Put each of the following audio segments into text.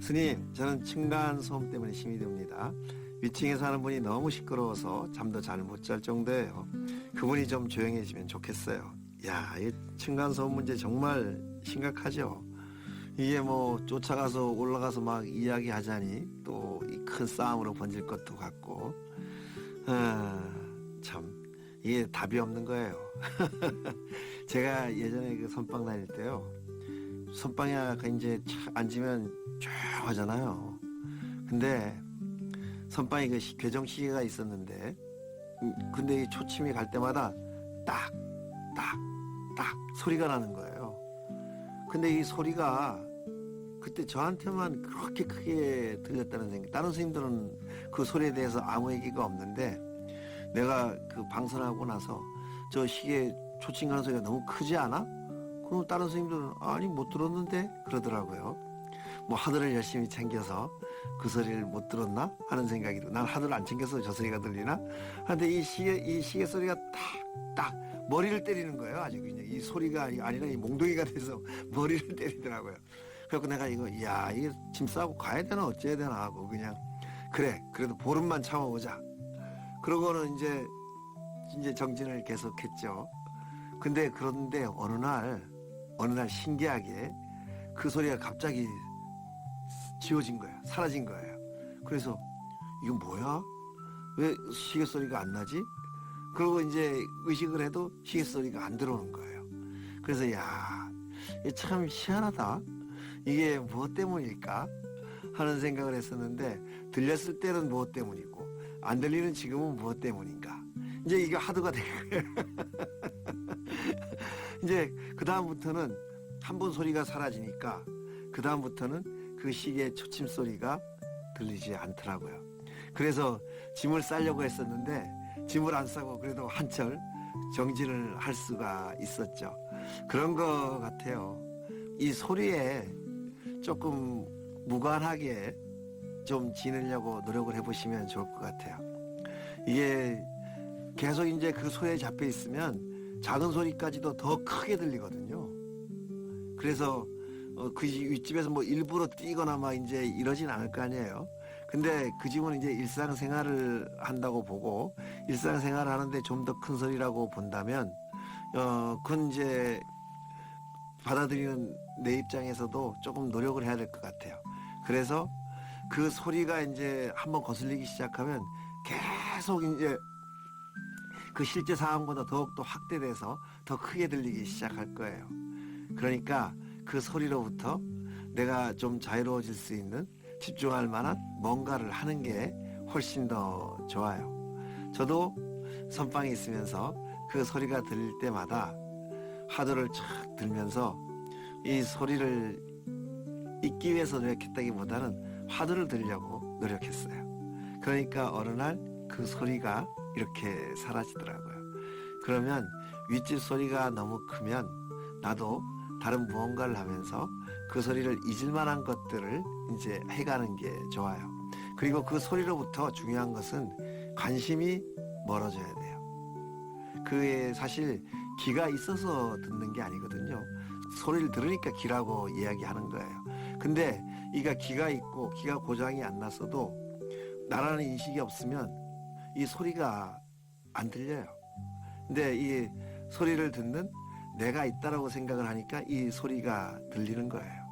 스님, 저는 층간 소음 때문에 힘이 듭니다. 위층에 사는 분이 너무 시끄러워서 잠도 잘 못 잘 정도예요. 그분이 좀 조용해지면 좋겠어요. 야, 이 층간 소음 문제 정말 심각하죠. 이게 뭐 쫓아가서 올라가서 막 이야기하자니 또이큰 싸움으로 번질 것도 같고, 아, 참 이게 답이 없는 거예요. 제가 예전에 그 선빵 다닐 때요. 선빵에 그 이제 차- 앉으면 조용하잖아요. 근데 선빵이 그 시- 교정 시계가 있었는데, 음, 근데 이 초침이 갈 때마다 딱, 딱, 딱 소리가 나는 거예요. 근데 이 소리가 그때 저한테만 그렇게 크게 들렸다는 생각. 다른 선생님들은 그 소리에 대해서 아무 얘기가 없는데, 내가 그 방선하고 나서 저 시계 초침 가는 소리가 너무 크지 않아? 그럼 다른 선생님들은 아니 못 들었는데 그러더라고요. 뭐 하드를 열심히 챙겨서 그 소리를 못 들었나 하는 생각이 들어. 난 하드를 안 챙겨서 저 소리가 들리나? 근데 이 시계 이 시계 소리가 딱딱 머리를 때리는 거예요. 아주 그냥 이 소리가 아니- 아니라 이 몽둥이가 돼서 머리를 때리더라고요. 그래서 내가 이거 야 이게 짐 싸고 가야 되나 어째야 되나 하고 그냥 그래 그래도 보름만 참아보자. 그러고는 이제 이제 정진을 계속했죠. 근데 그런데 어느 날 어느 날 신기하게 그 소리가 갑자기 지워진 거야. 사라진 거예요. 그래서 이건 뭐야? 왜 시계 소리가 안 나지? 그러고 이제 의식을 해도 시계 소리가 안 들어오는 거예요. 그래서 야, 참 희한하다. 이게 무엇 때문일까? 하는 생각을 했었는데 들렸을 때는 무엇 때문이고 안 들리는 지금은 무엇 때문인가? 이제 이게 하드가 된 거예요. 이제 그 다음부터는 한 번 소리가 사라지니까 그 다음부터는 그 시계 초침 소리가 들리지 않더라고요. 그래서 짐을 싸려고 했었는데 짐을 안 싸고 그래도 한철 정진을 할 수가 있었죠. 그런 것 같아요. 이 소리에 조금 무관하게 좀 지내려고 노력을 해보시면 좋을 것 같아요. 이게 계속 이제 그 소리에 잡혀 있으면 작은 소리까지도 더 크게 들리거든요. 그래서 어, 그 윗집에서 뭐 일부러 뛰거나 막 이제 이러진 않을 거 아니에요. 근데 그 집은 이제 일상생활을 한다고 보고 일상생활을 하는데 좀 더 큰 소리라고 본다면 어 그건 이제 받아들이는 내 입장에서도 조금 노력을 해야 될 것 같아요. 그래서 그 소리가 이제 한번 거슬리기 시작하면 계속 이제 그 실제 상황보다 더욱더 확대돼서 더 크게 들리기 시작할 거예요. 그러니까 그 소리로부터 내가 좀 자유로워질 수 있는 집중할 만한 뭔가를 하는 게 훨씬 더 좋아요. 저도 선방에 있으면서 그 소리가 들릴 때마다 하도를 착 들면서 이 소리를 잊기 위해서 노력했다기보다는 화두를 들으려고 노력했어요. 그러니까 어느 날 그 소리가 이렇게 사라지더라고요. 그러면 윗집 소리가 너무 크면 나도 다른 무언가를 하면서 그 소리를 잊을 만한 것들을 이제 해가는 게 좋아요. 그리고 그 소리로부터 중요한 것은 관심이 멀어져야 돼요. 그게 사실 귀가 있어서 듣는 게 아니거든요. 소리를 들으니까 귀라고 이야기하는 거예요. 근데 이가 귀가 있고 귀가 고장이 안 났어도 나라는 인식이 없으면 이 소리가 안 들려요. 근데 이 소리를 듣는 내가 있다라고 생각을 하니까 이 소리가 들리는 거예요.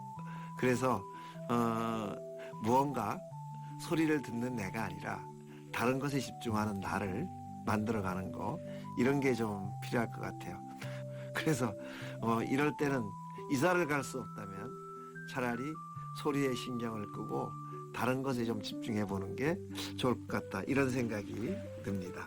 그래서 어, 무언가 소리를 듣는 내가 아니라 다른 것에 집중하는 나를 만들어가는 거 이런 게 좀 필요할 것 같아요. 그래서 어, 이럴 때는 이사를 갈 수 없다면 차라리 소리에 신경을 끄고 다른 것에 좀 집중해 보는 게 좋을 것 같다 이런 생각이 듭니다.